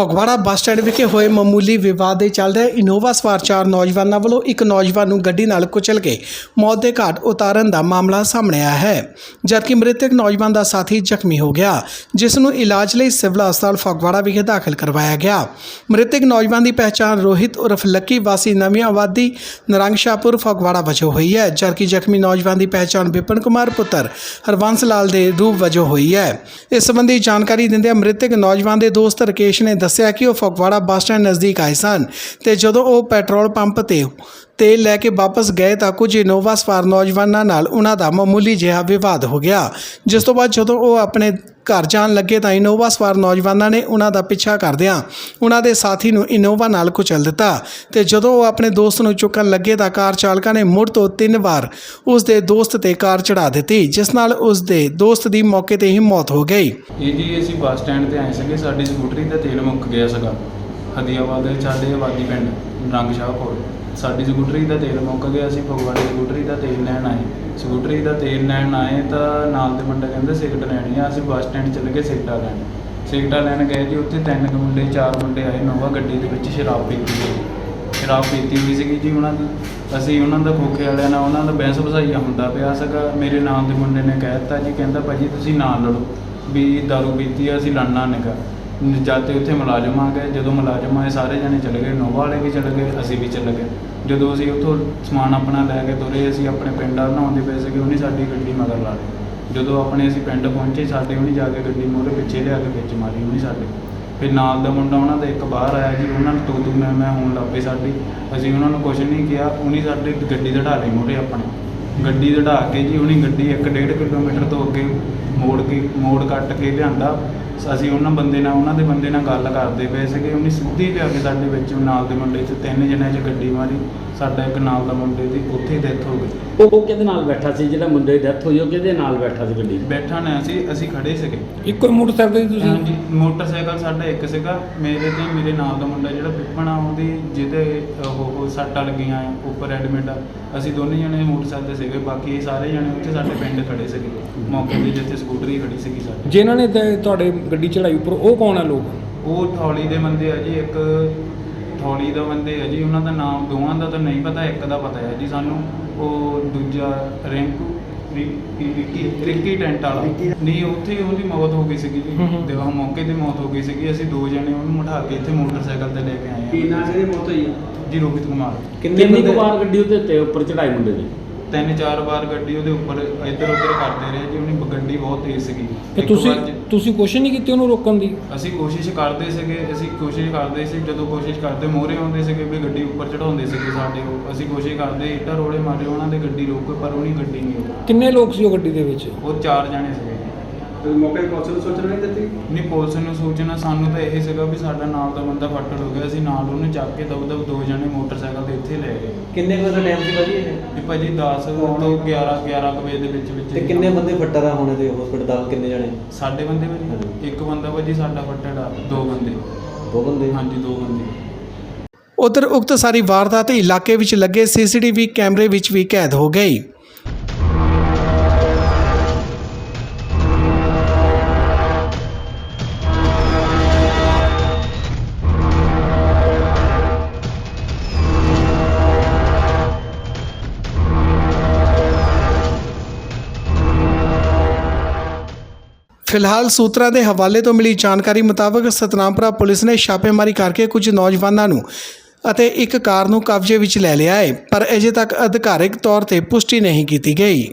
Phagwara bus stand ਵਿਖੇ ਹੋਏ ਮਾਮੂਲੀ ਵਿਵਾਦ ਦੇ ਚੱਲਦੇ ਇਨੋਵਾ ਸਵਾਰ ਚਾਰ ਨੌਜਵਾਨਾਂ ਵੱਲੋਂ ਇੱਕ ਨੌਜਵਾਨ ਨੂੰ ਗੱਡੀ ਨਾਲ ਕੁਚਲ ਕੇ ਮੌਤ ਦੇ ਘਾਟ ਉਤਾਰਨ ਦਾ ਮਾਮਲਾ ਸਾਹਮਣੇ ਆਇਆ ਹੈ। ਜਦਕਿ ਮ੍ਰਿਤਕ ਨੌਜਵਾਨ ਦਾ ਸਾਥੀ ਜ਼ਖਮੀ ਹੋ ਗਿਆ, ਜਿਸ ਨੂੰ ਇਲਾਜ ਲਈ ਸਿਵਲ ਹਸਪਤਾਲ ਫਗਵਾੜਾ ਵਿਖੇ ਦਾਖਲ ਕਰਵਾਇਆ ਗਿਆ। ਮ੍ਰਿਤਕ ਨੌਜਵਾਨ ਦੀ ਪਹਿਚਾਣ ਰੋਹਿਤ ਉਰਫ ਲੱਕੀ ਵਾਸੀ ਨਵੀਂ ਆਬਾਦੀ ਨਰੰਗਸ਼ਾਹਪੁਰ ਫਗਵਾੜਾ ਵਜੋਂ ਹੋਈ ਹੈ, ਜਦਕਿ ਜ਼ਖਮੀ ਨੌਜਵਾਨ ਦੀ ਪਹਿਚਾਣ ਵਿਪਨ ਕੁਮਾਰ ਪੁੱਤਰ ਹਰਵੰਸ ਲਾਲ ਦੇ ਰੂਪ ਵਜੋਂ ਹੋਈ ਹੈ। ਇਸ ਸੰਬੰਧੀ ਜਾਣਕਾਰੀ ਦਿੰਦਿਆਂ ਮ੍ਰਿਤਕ ਨੌਜਵਾਨ ਦੇ ਦੋਸਤ ਰਕੇਸ਼ ਨੇ ਦੱਸਿਆ ਕਿ ਉਹ ਫਗਵਾੜਾ ਬੱਸ ਸਟੈਂਡ ਨਜ਼ਦੀਕ ਆਏ ਸਨ ਤੇ ਜਦੋਂ ਉਹ ਪੈਟਰੋਲ ਪੰਪ ਤੇ ਤੇਲ ਲੈ ਕੇ ਵਾਪਸ ਗਏ ਤਾਂ ਕੁਝ ਇਨੋਵਾ ਸਵਾਰ ਨੌਜਵਾਨਾਂ ਨਾਲ ਉਹਨਾਂ ਦਾ ਮਾਮੂਲੀ ਜਿਹਾ ਵਿਵਾਦ ਹੋ ਗਿਆ। ਜਿਸ ਤੋਂ ਬਾਅਦ ਜਦੋਂ ਉਹ ਆਪਣੇ ਘਰ ਜਾਣ ਲੱਗੇ ਤਾਂ ਇਨੋਵਾ ਸਵਾਰ ਨੌਜਵਾਨਾਂ ਨੇ ਉਹਨਾਂ ਦਾ ਪਿੱਛਾ ਕਰਦਿਆਂ ਉਹਨਾਂ ਦੇ ਸਾਥੀ ਨੂੰ ਇਨੋਵਾ ਨਾਲ ਕੁਚਲ ਦਿੱਤਾ ਤੇ ਜਦੋਂ ਉਹ ਆਪਣੇ ਦੋਸਤ ਨੂੰ ਚੁੱਕਣ ਲੱਗੇ ਤਾਂ ਕਾਰ ਚਾਲਕਾਂ ਨੇ ਮੁੜ ਤੋਂ ਤਿੰਨ ਵਾਰ ਉਸ ਦੇ ਦੋਸਤ ਤੇ ਕਾਰ ਚੜਾ ਦਿੱਤੀ, ਜਿਸ ਨਾਲ ਉਸ ਦੇ ਦੋਸਤ ਦੀ ਮੌਕੇ ਤੇ ਹੀ ਮੌਤ ਹੋ ਗਈ। ਇਹ ਜੀ ਅਸੀਂ ਬੱਸ ਸਟੈਂਡ ਤੇ ਆਏ ਸੀਗੇ, ਸਾਡੀ ਸਕੂਟਰੀ ਦਾ ਤੇਲ ਮੁੱਕ ਗਿਆ ਸੀਗਾ। ਹਦੀਆਬਾਦ ਦੇ ਸਾਡੇ ਆਬਾਦੀ ਪਿੰਡ ਰੰਗ ਸ਼ਾਹਪੁਰ ਸਾਡੀ ਸਕੂਟਰੀ ਦਾ ਤੇਲ ਮੁੱਕ ਗਿਆ, ਅਸੀਂ ਫਗਵਾੜੇ ਸਕੂਟਰੀ ਦਾ ਤੇਲ ਲੈਣ ਆਏ। ਸਕੂਟਰੀ ਦਾ ਤੇਲ ਲੈਣ ਆਏ ਤਾਂ ਨਾਲ ਦੇ ਮੁੰਡਾ ਕਹਿੰਦਾ ਸਿਗਰਟ ਲੈਣੀ ਆ, ਅਸੀਂ ਬੱਸ ਸਟੈਂਡ ਚਲੇ ਗਏ ਸਿਗਰਟਾਂ ਲੈਣ। ਸਿਗਰਟਾਂ ਲੈਣ ਗਏ ਜੀ, ਉੱਥੇ ਤਿੰਨ ਕੁ ਮੁੰਡੇ, ਚਾਰ ਮੁੰਡੇ ਆਏ ਨੋਵਾ ਗੱਡੀ ਦੇ ਵਿੱਚ ਸ਼ਰਾਬ ਪੀਤੀ ਹੋਈ। ਸ਼ਰਾਬ ਪੀਤੀ ਹੋਈ ਸੀਗੀ ਜੀ ਉਹਨਾਂ ਦੀ। ਅਸੀਂ ਉਹਨਾਂ ਦਾ ਖੋਖੇ ਵਾਲਿਆਂ ਨਾਲ ਉਹਨਾਂ ਦਾ ਬਹਿਸ ਵਸਾਈਆ ਹੁੰਦਾ ਪਿਆ ਸੀਗਾ। ਮੇਰੇ ਨਾਮ ਦੇ ਮੁੰਡੇ ਨੇ ਕਹਿ ਦਿੱਤਾ ਜੀ, ਕਹਿੰਦਾ ਭਾਜੀ ਤੁਸੀਂ ਨਾ ਲੜੋ, ਵੀ ਦਾਰੂ ਪੀਤੀ ਆ, ਅਸੀਂ ਲੜਨਾ ਨਿਕਾ ਜਦ ਤੇ ਉੱਥੇ ਮੁਲਾਜ਼ਮ ਆ ਗਏ, ਜਦੋਂ ਮੁਲਾਜ਼ਮ ਆਏ, ਸਾਰੇ ਜਣੇ ਚਲੇ ਗਏ, ਨੋਵਾ ਵਾਲੇ ਵੀ ਚਲੇ ਗਏ, ਅਸੀਂ ਵੀ ਚਲੇ ਗਏ। ਜਦੋਂ ਅਸੀਂ ਉੱਥੋਂ ਸਮਾਨ ਆਪਣਾ ਲੈ ਕੇ ਤੁਰੇ, ਅਸੀਂ ਆਪਣੇ ਪਿੰਡ ਵੱਲ ਨਹਾਉਂਦੇ ਪਏ ਸੀਗੇ ਉਹਨੇ ਸਾਡੀ ਗੱਡੀ ਮਗਰ ਲਾ ਲਈ ਜਦੋਂ ਆਪਣੇ ਅਸੀਂ ਪਿੰਡ ਪਹੁੰਚੇ, ਸਾਡੇ ਉਹਨੇ ਜਾ ਕੇ ਗੱਡੀ ਮੋਰੇ ਪਿੱਛੇ ਲਿਆ ਕੇ ਵਿੱਚ ਮਾਰੀ ਉਹਨੇ ਸਾਡੇ। ਫਿਰ ਨਾਲ ਦਾ ਮੁੰਡਾ, ਉਹਨਾਂ ਦਾ ਇੱਕ ਬਾਹਰ ਆਇਆ ਜੀ ਉਹਨਾਂ ਨੂੰ ਤੂੰ ਤੂੰ ਮੈਂ ਮੈਂ ਹੋਣ ਲੱਗ ਪਈ ਸਾਡੀ। ਅਸੀਂ ਉਹਨਾਂ ਨੂੰ ਕੁਝ ਨਹੀਂ ਕਿਹਾ, ਉਹਨੇ ਸਾਡੇ ਗੱਡੀ ਦੜਾ ਲਈ ਮੋਰੇ ਆਪਣੇ। ਗੱਡੀ ਦੜਾ ਕੇ ਜੀ, ਉਹਨੇ ਗੱਡੀ 1.5 ਕਿਲੋਮੀਟਰ ਤੋਂ ਅੱਗੇ ਮੋੜ ਕੇ, ਮੋੜ ਕੱਟ ਕੇ ਲਿਆਂਦਾ। ਅਸੀਂ ਉਹਨਾਂ ਬੰਦੇ ਨਾਲ, ਉਹਨਾਂ ਦੇ ਬੰਦੇ ਨਾਲ ਗੱਲ ਕਰਦੇ ਪਏ ਸੀਗੇ। ਉਹਨੇ ਸਿੱਧੀ ਲਿਆ ਕੇ ਸਾਡੇ ਵਿੱਚ ਨਾਲ ਦੇ ਮੁੰਡੇ 'ਚ ਤਿੰਨ ਜਣਿਆਂ 'ਚ ਗੱਡੀ ਮਾਰੀ। ਸਾਡਾ ਇੱਕ ਨਾਲ ਦਾ ਮੁੰਡੇ ਦੀ ਉੱਥੇ ਡੈਥ ਹੋ ਗਈ। ਉਹ ਉਹ ਕਿਹਦੇ ਨਾਲ ਬੈਠਾ ਸੀ? ਜਿਹੜਾ ਮੁੰਡੇ ਦੀ ਡੈਥ ਹੋਈ ਉਹ ਕਿਹਦੇ ਨਾਲ ਬੈਠਾ ਸੀ ਗੱਡੀ? 'ਚ? ਬੈਠਾ ਨਾ ਅਸੀਂ ਅਸੀਂ ਖੜੇ ਸੀਗੇ। ਇੱਕੋ ਹੀ ਮੋਟਰਸਾਈਕਲ ਤੇ ਤੁਸੀਂ? ਹਾਂਜੀ ਮੋਟਰਸਾਈਕਲ ਸਾਡਾ ਇੱਕ ਸੀਗਾ। ਮੇਰੇ ਤੇ ਮੇਰੇ ਨਾਲ ਦਾ ਮੁੰਡਾ ਜਿਹੜਾ ਪਿੱਪਣ ਆ ਉਹਦੀ ਜਿਹਦੇ ਉਹ ਉਹ ਸੱਟਾਂ ਲੱਗੀਆਂ ਆ, ਉੱਪਰ ਐਡਮਿਟ ਆ। ਅਸੀਂ ਦੋਨੇ ਜਣੇ ਮੋਟਰਸਾਈਕਲ ਤੇ ਸੀਗੇ ਬਾਕੀ ਇਹ ਸਾਰੇ ਜਣੇ ਉੱਥੇ ਸਾਡੇ ਪਿੰਡ ਖੜੇ ਸੀਗੇ। ਮੌਕੇ ਤੇ ਜਿੱਥੇ ਸਕੂਟਰੀ ਖੜੀ ਸੀਗੀ ਸਾਡੀ। ਜਿਨ੍ਹਾਂ ਨੇ ਤੇ ਤੁਹਾਡੇ ਗੱਡੀ ਚੜਾਈ ਉੱਪਰ ਉਹ ਕੌਣ ਆ ਲੋਕ? ਉਹ ਥੌਲੀ ਦੇ ਬੰਦੇ ਆ ਜੀ ਇੱਕ ਥੌਲੀ ਦਾ ਬੰਦੇ ਆ ਜੀ ਉਹਨਾਂ ਦਾ ਨਾਮ ਦੋਵਾਂ ਦਾ ਤਾਂ ਨਹੀਂ ਪਤਾ ਇੱਕ ਦਾ ਪਤਾ ਹੈ ਜੀ ਸਾਨੂੰ। ਉਹ ਦੂਜਾ Rinku Ricky Ricky Ricky tent ਵਾਲਾ। ਨਹੀਂ ਉੱਥੇ ਹੀ ਉਹਦੀ ਮੌਤ ਹੋ ਗਈ ਸੀਗੀ ਜੀ। ਹੂੰ ਹੂੰ। ਤੇ ਉਹ ਮੌਕੇ ਤੇ ਮੌਤ ਹੋ ਗਈ ਸੀਗੀ। ਅਸੀਂ ਦੋ ਜਣੇ ਉਹਨੂੰ ਉਠਾ ਕੇ ਇੱਥੇ ਮੋਟਰਸਾਈਕਲ ਤੇ ਲੈ ਕੇ ਆਏ ਕੀ ਨਾਂ ਸੀ ਇਹਦੀ ਮੌਤ ਹੋਈ ਆ? ਜੀ ਰੋਹਿਤ ਕੁਮਾਰ। ਕਿੰਨੀ ਕੁ ਵਾਰ ਗੱਡੀ ਉਹਦੇ ਉੱਤੇ ਉੱਪਰ ਚੜਾਈ ਮੁੰਡੇ ਦੀ? ਤਿੰਨ ਚਾਰ ਵਾਰ ਗੱਡੀ ਉਹਦੇ ਉੱਪਰ ਇੱਧਰ ਉੱਧਰ ਕਰਦੇ ਰਹੇ ਜੀ। ਬਹੁਤ ਤੇਜ਼ ਸੀਗੀ। ਇੱਕ ਤੁਸੀਂ ਵਾਰ 'ਚ- ਤੁਸੀਂ ਕੋਸ਼ਿਸ਼ ਨਹੀਂ ਕੀਤੀ ਉਹਨੂੰ ਰੋਕਣ ਦੀ? ਅਸੀਂ ਕੋਸ਼ਿਸ਼ ਕਰਦੇ ਸੀਗੇ ਅਸੀਂ ਕੋਸ਼ਿਸ਼ ਕਰਦੇ ਸੀ ਜਦੋਂ ਕੋਸ਼ਿਸ਼ ਕਰਦੇ ਮੋਰੇ ਆਉਂਦੇ ਸੀਗੇ ਵੀ ਗੱਡੀ ਉੱਪਰ ਚੜਾਉਂਦੇ ਸੀਗੇ ਸਾਡੇ ਉਹ ਅਸੀਂ ਕੋਸ਼ਿਸ਼ ਕਰਦੇ ਇੱਟਾਂ ਰੋੜੇ ਮਾਰੇ ਉਹਨਾਂ ਦੇ ਗੱਡੀ ਰੋਕੋ ਪਰ ਉਹਨੀ ਗੱਡੀ ਨਹੀਂ ਰੋਕੀ। ਕਿੰਨੇ ਲੋਕ ਸੀ ਉਹ ਗੱਡੀ ਦੇ ਵਿੱਚ? ਉਹ ਚਾਰ ਜਾਣੇ ਸੀਗੇ। ਤੇ ਮੌਕੇ ਪੁਲਿਸ ਨੂੰ ਸੂਚਨਾ ਨਹੀਂ ਦਿੱਤੀ? ਨਹੀਂ ਪੁਲਿਸ ਨੂੰ ਸੂਚਨਾ ਸਾਨੂੰ ਤਾਂ ਇਹ ਸੀਗਾ ਵੀ ਸਾਡਾ ਨਾਲ ਦਾ ਬੰਦਾ ਫੱਟੜ ਹੋ ਗਿਆ ਅਸੀਂ ਨਾਲ ਉਹਨੂੰ ਚੱਕ ਕੇ ਦਬ ਦਬ ਦੋ ਜਣੇ ਮੋਟਰਸਾਈਕਲ ਤੇ ਇੱਥੇ ਲੈ ਗਏ। ਕਿੰਨੇ ਵਜੇ ਦਾ ਟਾਈਮ ਸੀ ਭਾਜੀ ਇਹ? ਵੀ ਭਾਜੀ 10 ਤੋਂ 11 11 ਕੁ ਵਜੇ ਦੇ ਵਿੱਚ ਵਿੱਚ ਤੇ ਕਿੰਨੇ ਬੰਦੇ ਫੱਟਾ ਦਾ ਹੋਣੇ ਤੇ ਹਸਪੀਟਲ ਦਾ ਕਿੰਨੇ ਜਣੇ? ਸਾਡੇ ਬੰਦੇ ਭਾਜੀ। ਇੱਕ ਬੰਦਾ ਭਾਜੀ ਸਾਡਾ ਫੱਟੜ ਆ ਦੋ ਬੰਦੇ। ਦੋ ਬੰਦੇ? ਹਾਂਜੀ ਦੋ ਬੰਦੇ। ਉਧਰ ਉਕਤ ਸਾਰੀ ਵਾਰਦਾਤ ਇਲਾਕੇ ਵਿੱਚ ਲੱਗੇ ਸੀਸੀਟੀਵੀ ਕੈਮਰੇ ਵਿੱਚ ਵੀ ਕੈਦ ਹੋ ਗਈ ਫਿਲਹਾਲ ਸੂਤਰਾਂ ਦੇ ਹਵਾਲੇ ਤੋਂ ਮਿਲੀ ਜਾਣਕਾਰੀ ਮੁਤਾਬਕ ਸਤਨਾਮਪੁਰਾ ਪੁਲਿਸ ਨੇ ਛਾਪੇਮਾਰੀ ਕਰਕੇ ਕੁਝ ਨੌਜਵਾਨਾਂ ਨੂੰ ਅਤੇ ਇੱਕ ਕਾਰ ਨੂੰ ਕਬਜ਼ੇ ਵਿੱਚ ਲੈ ਲਿਆ ਹੈ, ਪਰ ਅਜੇ ਤੱਕ ਅਧਿਕਾਰਿਕ ਤੌਰ ਤੇ ਪੁਸ਼ਟੀ ਨਹੀਂ ਕੀਤੀ ਗਈ।